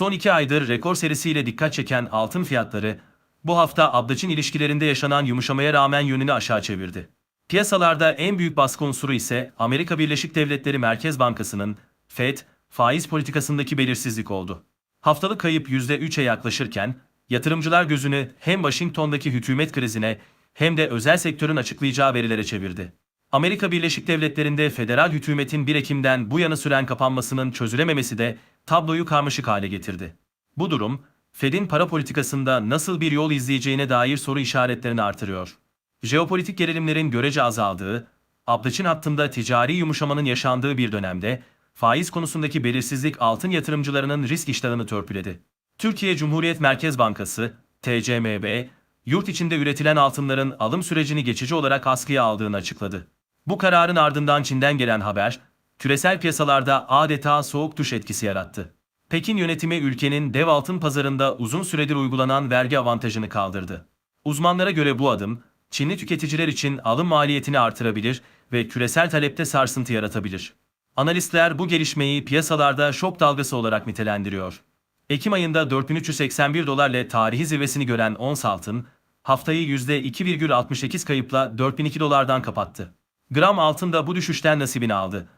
Son iki aydır rekor serisiyle dikkat çeken altın fiyatları, bu hafta Abdaç'ın ilişkilerinde yaşanan yumuşamaya rağmen yönünü aşağı çevirdi. Piyasalarda en büyük baskı unsuru ise Amerika Birleşik Devletleri Merkez Bankası'nın FED faiz politikasındaki belirsizlik oldu. Haftalık kayıp %3'e yaklaşırken yatırımcılar gözünü hem Washington'daki hükümet krizine hem de özel sektörün açıklayacağı verilere çevirdi. Amerika Birleşik Devletleri'nde federal hükümetin 1 Ekim'den bu yana süren kapanmasının çözülememesi de tabloyu karmaşık hale getirdi. Bu durum, Fed'in para politikasında nasıl bir yol izleyeceğine dair soru işaretlerini artırıyor. Jeopolitik gerilimlerin görece azaldığı, Abdaç'ın hattında ticari yumuşamanın yaşandığı bir dönemde, faiz konusundaki belirsizlik altın yatırımcılarının risk iştahını törpüledi. Türkiye Cumhuriyet Merkez Bankası, TCMB, yurt içinde üretilen altınların alım sürecini geçici olarak askıya aldığını açıkladı. Bu kararın ardından Çin'den gelen haber, küresel piyasalarda adeta soğuk duş etkisi yarattı. Pekin yönetimi ülkenin dev altın pazarında uzun süredir uygulanan vergi avantajını kaldırdı. Uzmanlara göre bu adım, Çinli tüketiciler için alım maliyetini artırabilir ve küresel talepte sarsıntı yaratabilir. Analistler bu gelişmeyi piyasalarda şok dalgası olarak nitelendiriyor. Ekim ayında 4381 dolarla tarihi zirvesini gören ons altın, haftayı %2,68 kayıpla 4002 dolardan kapattı. Gram altın da bu düşüşten nasibini aldı.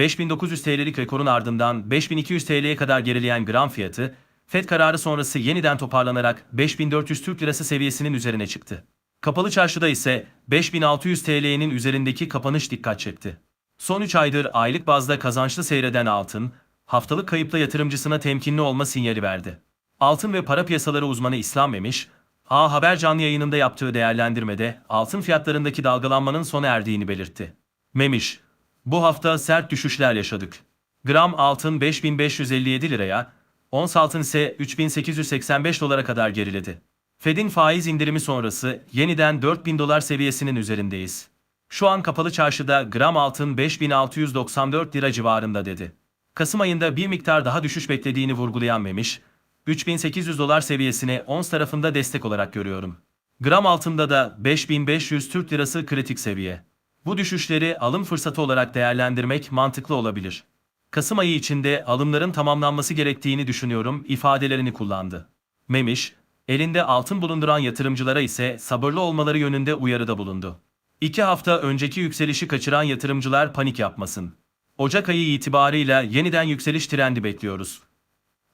5900 TL'lik rekorun ardından 5200 TL'ye kadar gerileyen gram fiyatı, FED kararı sonrası yeniden toparlanarak 5400 Türk Lirası seviyesinin üzerine çıktı. Kapalı çarşıda ise 5600 TL'nin üzerindeki kapanış dikkat çekti. Son 3 aydır aylık bazda kazançlı seyreden altın, haftalık kayıpla yatırımcısına temkinli olma sinyali verdi. Altın ve para piyasaları uzmanı İslam Memiş, A Haber canlı yayınında yaptığı değerlendirmede altın fiyatlarındaki dalgalanmanın sona erdiğini belirtti. Memiş, bu hafta sert düşüşler yaşadık. Gram altın 5557 liraya, ons altın ise 3885 dolara kadar geriledi. Fed'in faiz indirimi sonrası yeniden 4000 dolar seviyesinin üzerindeyiz. Şu an kapalı çarşıda gram altın 5694 lira civarında dedi. Kasım ayında bir miktar daha düşüş beklediğini vurgulayan Memiş, 3800 dolar seviyesine ons tarafında destek olarak görüyorum. Gram altında da 5500 Türk lirası kritik seviye. Bu düşüşleri alım fırsatı olarak değerlendirmek mantıklı olabilir. Kasım ayı içinde alımların tamamlanması gerektiğini düşünüyorum ifadelerini kullandı. Memiş, elinde altın bulunduran yatırımcılara ise sabırlı olmaları yönünde uyarıda bulundu. İki hafta önceki yükselişi kaçıran yatırımcılar panik yapmasın. Ocak ayı itibarıyla yeniden yükseliş trendi bekliyoruz.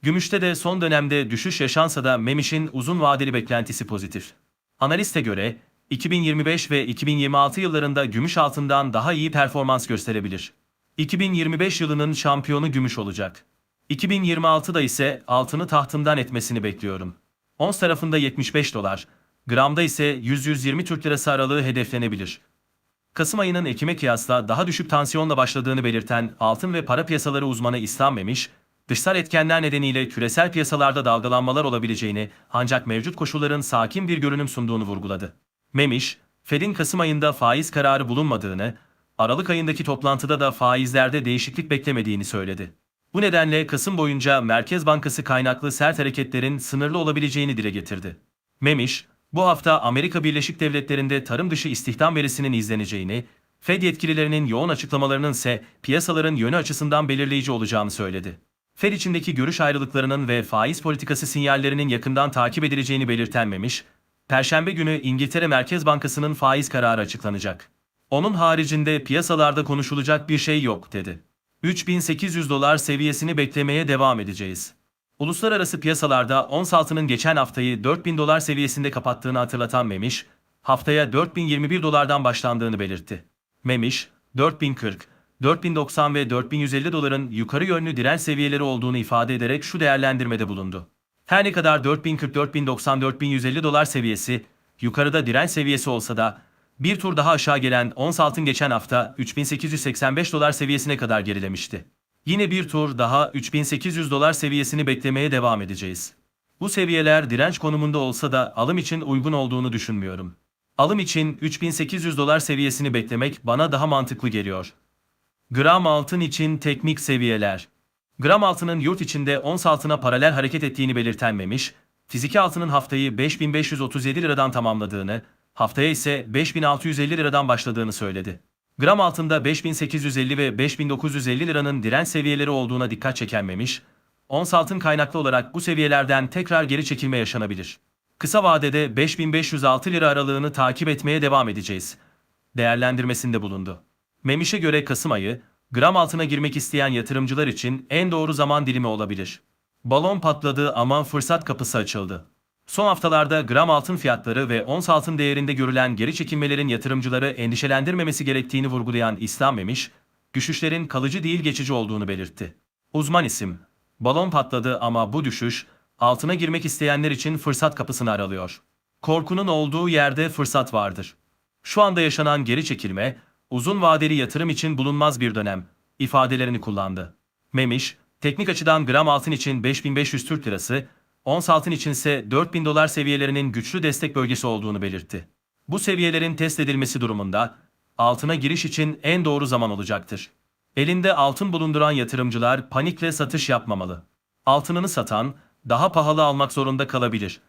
Gümüşte de son dönemde düşüş yaşansa da Memiş'in uzun vadeli beklentisi pozitif. Analiste göre 2025 ve 2026 yıllarında gümüş altından daha iyi performans gösterebilir. 2025 yılının şampiyonu gümüş olacak. 2026'da ise altını tahtından etmesini bekliyorum. Ons tarafında 75 dolar, gramda ise 100-120 Türk Lirası aralığı hedeflenebilir. Kasım ayının Ekim'e kıyasla daha düşük tansiyonla başladığını belirten altın ve para piyasaları uzmanı İslam Memiş, dışsal etkenler nedeniyle küresel piyasalarda dalgalanmalar olabileceğini ancak mevcut koşulların sakin bir görünüm sunduğunu vurguladı. Memiş, Fed'in Kasım ayında faiz kararı bulunmadığını, Aralık ayındaki toplantıda da faizlerde değişiklik beklemediğini söyledi. Bu nedenle Kasım boyunca Merkez Bankası kaynaklı sert hareketlerin sınırlı olabileceğini dile getirdi. Memiş, bu hafta Amerika Birleşik Devletleri'nde tarım dışı istihdam verisinin izleneceğini, Fed yetkililerinin yoğun açıklamalarının ise piyasaların yönü açısından belirleyici olacağını söyledi. Fed içindeki görüş ayrılıklarının ve faiz politikası sinyallerinin yakından takip edileceğini belirten Memiş, Perşembe günü İngiltere Merkez Bankası'nın faiz kararı açıklanacak. Onun haricinde piyasalarda konuşulacak bir şey yok dedi. 3800 dolar seviyesini beklemeye devam edeceğiz. Uluslararası piyasalarda ons altının geçen haftayı 4000 dolar seviyesinde kapattığını hatırlatan Memiş, haftaya 4021 dolardan başlandığını belirtti. Memiş, 4040, 4090 ve 4150 doların yukarı yönlü direnç seviyeleri olduğunu ifade ederek şu değerlendirmede bulundu. Her ne kadar 4040, 4090, 4150 dolar seviyesi yukarıda direnç seviyesi olsa da bir tur daha aşağı gelen ons altın geçen hafta 3885 dolar seviyesine kadar gerilemişti. Yine bir tur daha 3800 dolar seviyesini beklemeye devam edeceğiz. Bu seviyeler direnç konumunda olsa da alım için uygun olduğunu düşünmüyorum. Alım için 3800 dolar seviyesini beklemek bana daha mantıklı geliyor. Gram altın için teknik seviyeler. Gram altının yurt içinde ons altına paralel hareket ettiğini belirten Memiş, fiziki altının haftayı 5537 liradan tamamladığını, haftaya ise 5650 liradan başladığını söyledi. Gram altında 5850 ve 5950 liranın direnç seviyeleri olduğuna dikkat çeken Memiş, ons altın kaynaklı olarak bu seviyelerden tekrar geri çekilme yaşanabilir. Kısa vadede 5506 lira aralığını takip etmeye devam edeceğiz. Değerlendirmesinde bulundu. Memiş'e göre Kasım ayı, gram altına girmek isteyen yatırımcılar için en doğru zaman dilimi olabilir. Balon patladı ama fırsat kapısı açıldı. Son haftalarda gram altın fiyatları ve ons altın değerinde görülen geri çekilmelerin yatırımcıları endişelendirmemesi gerektiğini vurgulayan İslam Memiş, düşüşlerin kalıcı değil geçici olduğunu belirtti. Uzman isim, balon patladı ama bu düşüş, altına girmek isteyenler için fırsat kapısını aralıyor. Korkunun olduğu yerde fırsat vardır. Şu anda yaşanan geri çekilme, uzun vadeli yatırım için bulunmaz bir dönem, ifadelerini kullandı. Memiş, teknik açıdan gram altın için 5500 Türk Lirası, ons altın için ise 4000 dolar seviyelerinin güçlü destek bölgesi olduğunu belirtti. Bu seviyelerin test edilmesi durumunda, altına giriş için en doğru zaman olacaktır. Elinde altın bulunduran yatırımcılar panikle satış yapmamalı. Altınını satan, daha pahalı almak zorunda kalabilir,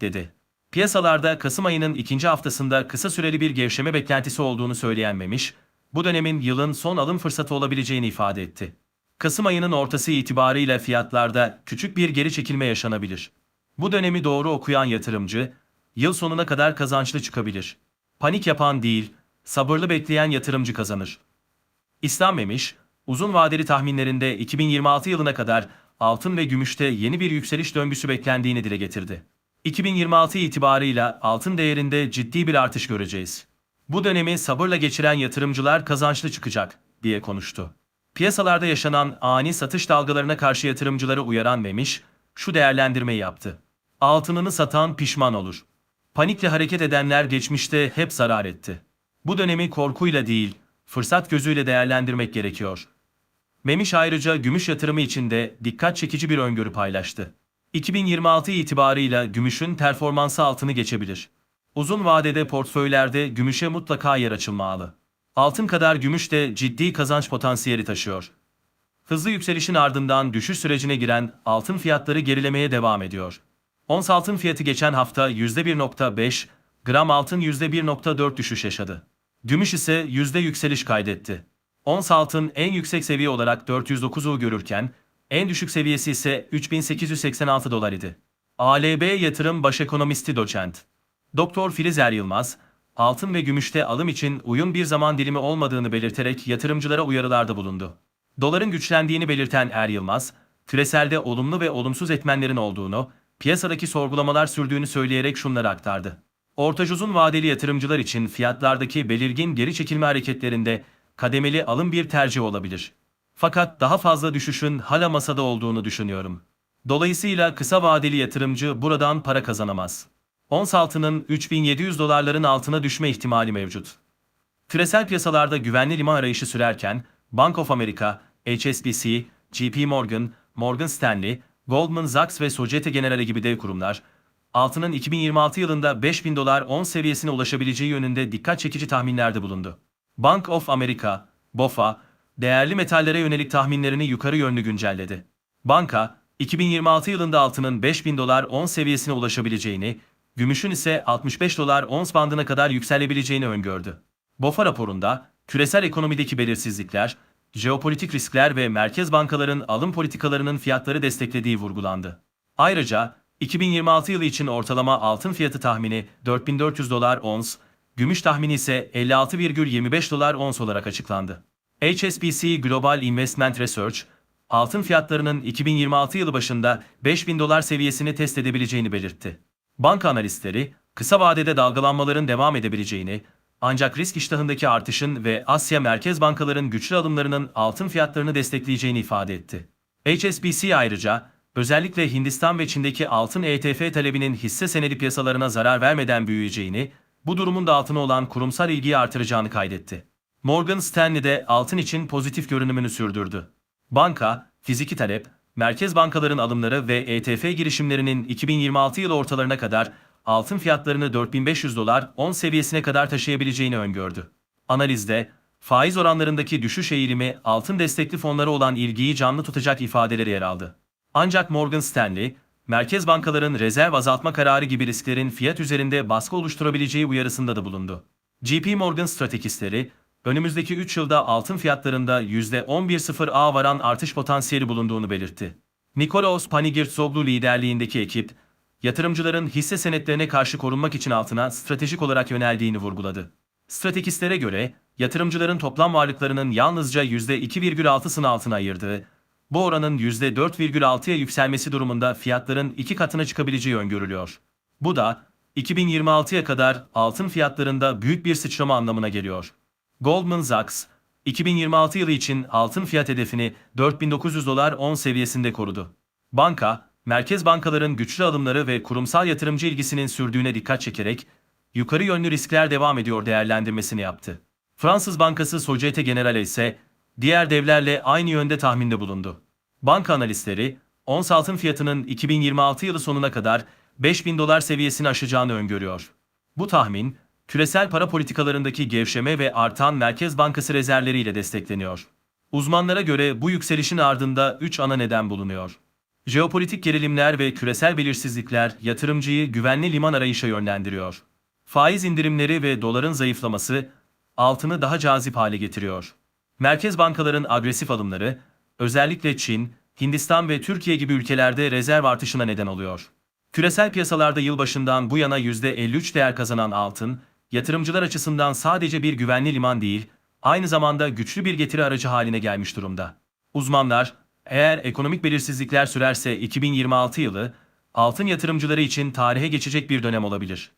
dedi. Piyasalarda Kasım ayının ikinci haftasında kısa süreli bir gevşeme beklentisi olduğunu söyleyen Memiş, bu dönemin yılın son alım fırsatı olabileceğini ifade etti. Kasım ayının ortası itibarıyla fiyatlarda küçük bir geri çekilme yaşanabilir. Bu dönemi doğru okuyan yatırımcı, yıl sonuna kadar kazançlı çıkabilir. Panik yapan değil, sabırlı bekleyen yatırımcı kazanır. İslam Memiş, uzun vadeli tahminlerinde 2026 yılına kadar altın ve gümüşte yeni bir yükseliş döngüsü beklendiğini dile getirdi. 2026 itibarıyla altın değerinde ciddi bir artış göreceğiz. Bu dönemi sabırla geçiren yatırımcılar kazançlı çıkacak, diye konuştu. Piyasalarda yaşanan ani satış dalgalarına karşı yatırımcıları uyaran Memiş, şu değerlendirmeyi yaptı. Altınını satan pişman olur. Panikle hareket edenler geçmişte hep zarar etti. Bu dönemi korkuyla değil, fırsat gözüyle değerlendirmek gerekiyor. Memiş ayrıca gümüş yatırımı için de dikkat çekici bir öngörü paylaştı. 2026 itibarıyla gümüşün performansı altını geçebilir. Uzun vadede portföylerde gümüşe mutlaka yer açılmalı. Altın kadar gümüş de ciddi kazanç potansiyeli taşıyor. Hızlı yükselişin ardından düşüş sürecine giren altın fiyatları gerilemeye devam ediyor. Ons altın fiyatı geçen hafta %1.5, gram altın %1.4 düşüş yaşadı. Gümüş ise yüzde yükseliş kaydetti. Ons altın en yüksek seviye olarak 409'u görürken, en düşük seviyesi ise 3886 dolar idi. ALB Yatırım Baş Ekonomisti Doçent. Doktor Filiz Er Yılmaz, altın ve gümüşte alım için uygun bir zaman dilimi olmadığını belirterek yatırımcılara uyarılarda bulundu. Doların güçlendiğini belirten Er Yılmaz, küreselde olumlu ve olumsuz etmenlerin olduğunu, piyasadaki sorgulamalar sürdüğünü söyleyerek şunları aktardı. Orta uzun vadeli yatırımcılar için fiyatlardaki belirgin geri çekilme hareketlerinde kademeli alım bir tercih olabilir. Fakat daha fazla düşüşün hala masada olduğunu düşünüyorum. Dolayısıyla kısa vadeli yatırımcı buradan para kazanamaz. Ons altının 3700 dolarların altına düşme ihtimali mevcut. Küresel piyasalarda güvenli liman arayışı sürerken Bank of America, HSBC, JP Morgan, Morgan Stanley, Goldman Sachs ve Societe Generale gibi dev kurumlar, altının 2026 yılında 5000 dolar ons seviyesine ulaşabileceği yönünde dikkat çekici tahminlerde bulundu. Bank of America, BOFA, değerli metallere yönelik tahminlerini yukarı yönlü güncelledi. Banka, 2026 yılında altının 5000 dolar ons seviyesine ulaşabileceğini, gümüşün ise 65 dolar ons bandına kadar yükselebileceğini öngördü. BOFA raporunda, küresel ekonomideki belirsizlikler, jeopolitik riskler ve merkez bankaların alım politikalarının fiyatları desteklediği vurgulandı. Ayrıca, 2026 yılı için ortalama altın fiyatı tahmini 4400 dolar ons, gümüş tahmini ise 56,25 dolar ons olarak açıklandı. HSBC Global Investment Research, altın fiyatlarının 2026 yılı başında 5000 dolar seviyesini test edebileceğini belirtti. Banka analistleri, kısa vadede dalgalanmaların devam edebileceğini, ancak risk iştahındaki artışın ve Asya merkez bankaların güçlü alımlarının altın fiyatlarını destekleyeceğini ifade etti. HSBC ayrıca, özellikle Hindistan ve Çin'deki altın ETF talebinin hisse senedi piyasalarına zarar vermeden büyüyeceğini, bu durumun da altına olan kurumsal ilgiyi artıracağını kaydetti. Morgan Stanley de altın için pozitif görünümünü sürdürdü. Banka, fiziki talep, merkez bankaların alımları ve ETF girişimlerinin 2026 yılı ortalarına kadar altın fiyatlarını 4500 dolar 10 seviyesine kadar taşıyabileceğini öngördü. Analizde, faiz oranlarındaki düşüş eğilimi altın destekli fonlara olan ilgiyi canlı tutacak ifadeleri yer aldı. Ancak Morgan Stanley, merkez bankaların rezerv azaltma kararı gibi risklerin fiyat üzerinde baskı oluşturabileceği uyarısında da bulundu. JP Morgan stratejistleri, önümüzdeki 3 yılda altın fiyatlarında %11.0'a varan artış potansiyeli bulunduğunu belirtti. Nikolaos Panigirtsoğlu liderliğindeki ekip, yatırımcıların hisse senetlerine karşı korunmak için altına stratejik olarak yöneldiğini vurguladı. Strategistlere göre, yatırımcıların toplam varlıklarının yalnızca %2,6'sını altına ayırdığı, bu oranın %4,6'ya yükselmesi durumunda fiyatların iki katına çıkabileceği öngörülüyor. Bu da 2026'ya kadar altın fiyatlarında büyük bir sıçrama anlamına geliyor. Goldman Sachs, 2026 yılı için altın fiyat hedefini 4900 dolar 10 seviyesinde korudu. Banka, merkez bankaların güçlü alımları ve kurumsal yatırımcı ilgisinin sürdüğüne dikkat çekerek, yukarı yönlü riskler devam ediyor değerlendirmesini yaptı. Fransız Bankası Societe Generale ise diğer devlerle aynı yönde tahminde bulundu. Banka analistleri, ons altın fiyatının 2026 yılı sonuna kadar 5000 dolar seviyesini aşacağını öngörüyor. Bu tahmin, küresel para politikalarındaki gevşeme ve artan Merkez Bankası rezervleriyle destekleniyor. Uzmanlara göre bu yükselişin ardında 3 ana neden bulunuyor. Jeopolitik gerilimler ve küresel belirsizlikler yatırımcıyı güvenli liman arayışa yönlendiriyor. Faiz indirimleri ve doların zayıflaması altını daha cazip hale getiriyor. Merkez bankaların agresif alımları, özellikle Çin, Hindistan ve Türkiye gibi ülkelerde rezerv artışına neden oluyor. Küresel piyasalarda yılbaşından bu yana %53 değer kazanan altın, yatırımcılar açısından sadece bir güvenli liman değil, aynı zamanda güçlü bir getiri aracı haline gelmiş durumda. Uzmanlar, eğer ekonomik belirsizlikler sürerse 2026 yılı, altın yatırımcıları için tarihe geçecek bir dönem olabilir.